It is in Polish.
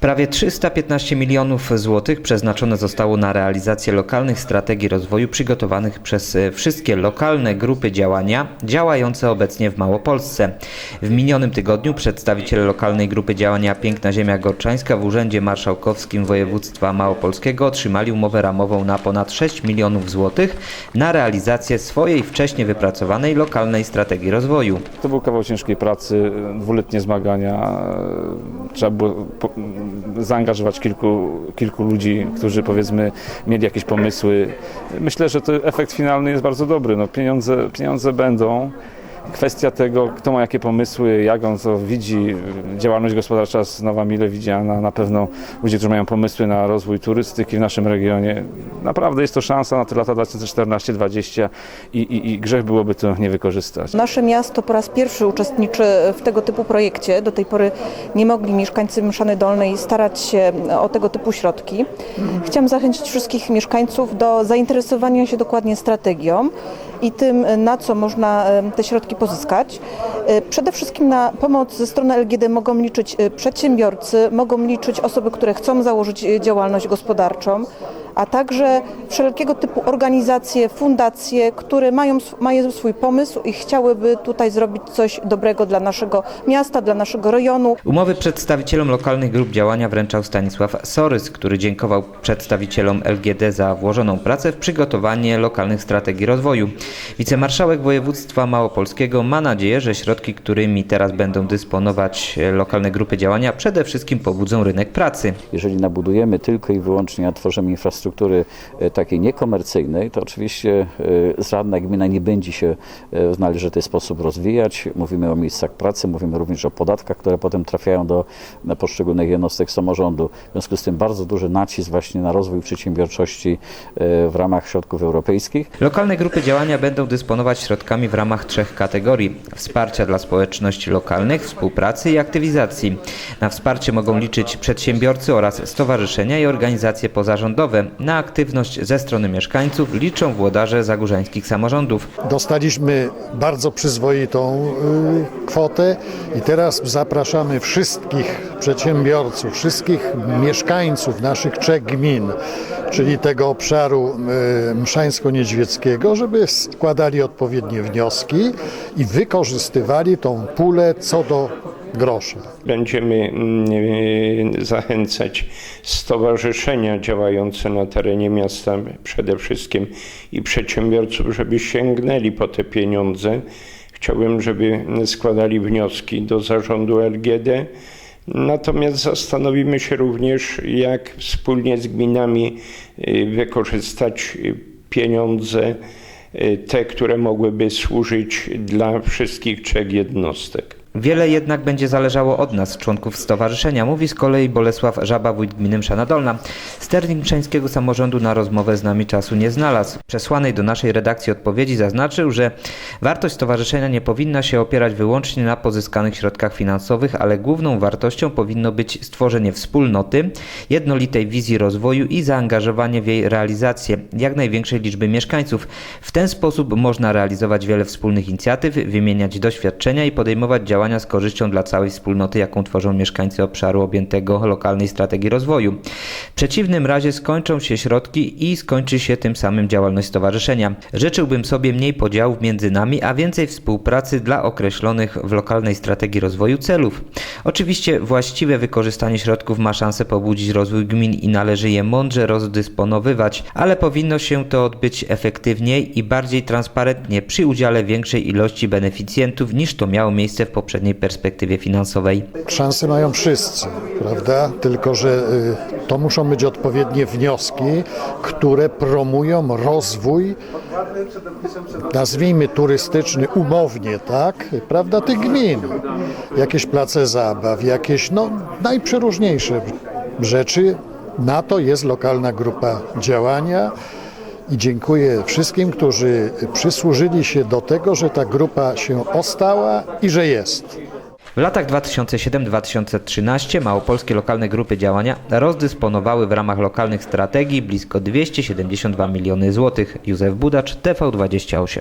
Prawie 315 milionów złotych przeznaczone zostało na realizację lokalnych strategii rozwoju przygotowanych przez e, wszystkie lokalne grupy działania działające obecnie w Małopolsce. W minionym tygodniu przedstawiciele lokalnej grupy działania Piękna Ziemia Gorczańska w Urzędzie Marszałkowskim Województwa Małopolskiego otrzymali umowę ramową na ponad 6 milionów złotych na realizację swojej wcześniej wypracowanej lokalnej strategii rozwoju. To był kawał ciężkiej pracy, dwuletnie zmagania. Trzeba było zaangażować kilku, kilku ludzi, którzy powiedzmy mieli jakieś pomysły. Myślę, że to efekt finalny jest bardzo dobry. No, pieniądze, pieniądze będą. Kwestia tego, kto ma jakie pomysły, jak on to widzi, działalność gospodarcza jest nowa, mile widziana. Na pewno ludzie, którzy mają pomysły na rozwój turystyki w naszym regionie. Naprawdę jest to szansa na te lata 2014-2020 i, i, i grzech byłoby to nie wykorzystać. Nasze miasto po raz pierwszy uczestniczy w tego typu projekcie. Do tej pory nie mogli mieszkańcy Mszany Dolnej starać się o tego typu środki. Chciałam zachęcić wszystkich mieszkańców do zainteresowania się dokładnie strategią i tym, na co można e, te środki pozyskać. E, Przede wszystkim na pomoc ze strony LGD mogą liczyć e, przedsiębiorcy, mogą liczyć osoby, które chcą założyć e, działalność gospodarczą, a także wszelkiego typu organizacje, fundacje, które mają, mają swój pomysł i chciałyby tutaj zrobić coś dobrego dla naszego miasta, dla naszego rejonu. Umowy przedstawicielom lokalnych grup działania wręczał Stanisław Sorys, który dziękował przedstawicielom LGD za włożoną pracę w przygotowanie lokalnych strategii rozwoju. Wicemarszałek województwa małopolskiego ma nadzieję, że środki, którymi teraz będą dysponować lokalne grupy działania, przede wszystkim pobudzą rynek pracy. Jeżeli nabudujemy tylko i wyłącznie, a tworzymy infrastruktury e, takiej niekomercyjnej, to oczywiście e, żadna gmina nie będzie się e, w należyty sposób rozwijać. Mówimy o miejscach pracy, mówimy również o podatkach, które potem trafiają do poszczególnych jednostek samorządu. W związku z tym bardzo duży nacisk właśnie na rozwój przedsiębiorczości e, w ramach środków europejskich. Lokalne grupy działania będą dysponować środkami w ramach trzech kategorii: wsparcia dla społeczności lokalnych, współpracy i aktywizacji. Na wsparcie mogą liczyć przedsiębiorcy oraz stowarzyszenia i organizacje pozarządowe. Na aktywność ze strony mieszkańców liczą włodarze zagórzańskich samorządów. Dostaliśmy bardzo przyzwoitą y, kwotę i teraz zapraszamy wszystkich przedsiębiorców, wszystkich mieszkańców naszych trzech gmin, czyli tego obszaru y, mszańsko-niedźwieckiego, żeby składali odpowiednie wnioski i wykorzystywali tą pulę co do grosza. Będziemy mm, e, zachęcać stowarzyszenia działające na terenie miasta przede wszystkim i przedsiębiorców, żeby sięgnęli po te pieniądze. Chciałbym, żeby składali wnioski do zarządu LGD. Natomiast zastanowimy się również, jak wspólnie z gminami y, wykorzystać y, pieniądze, y, te, które mogłyby służyć dla wszystkich trzech jednostek. Wiele jednak będzie zależało od nas, członków stowarzyszenia, mówi z kolei Bolesław Żaba, wójt gminy Mszana Mszańskiego Samorządu na rozmowę z nami czasu nie znalazł. Przesłanej do naszej redakcji odpowiedzi zaznaczył, że wartość stowarzyszenia nie powinna się opierać wyłącznie na pozyskanych środkach finansowych, ale główną wartością powinno być stworzenie wspólnoty, jednolitej wizji rozwoju i zaangażowanie w jej realizację jak największej liczby mieszkańców. W ten sposób można realizować wiele wspólnych inicjatyw, wymieniać doświadczenia i podejmować działania z korzyścią dla całej wspólnoty, jaką tworzą mieszkańcy obszaru objętego lokalnej strategii rozwoju. W przeciwnym razie skończą się środki i skończy się tym samym działalność stowarzyszenia. Życzyłbym sobie mniej podziałów między nami, a więcej współpracy dla określonych w lokalnej strategii rozwoju celów. Oczywiście właściwe wykorzystanie środków ma szansę pobudzić rozwój gmin i należy je mądrze rozdysponowywać, ale powinno się to odbyć efektywniej i bardziej transparentnie przy udziale większej ilości beneficjentów niż to miało miejsce w poprzedniej perspektywie finansowej. Szanse mają wszyscy, prawda? Tylko, że y, to muszą być odpowiednie wnioski, które promują rozwój, nazwijmy turystyczny, umownie, tak? Prawda? Tych gmin. Jakieś place zabaw, jakieś, no, najprzeróżniejsze rzeczy. Na to jest lokalna grupa działania. I dziękuję wszystkim, którzy przysłużyli się do tego, że ta grupa się ostała i że jest. W latach 2007-2013 małopolskie lokalne grupy działania rozdysponowały w ramach lokalnych strategii blisko 272 miliony złotych. Józef Budacz, TV28.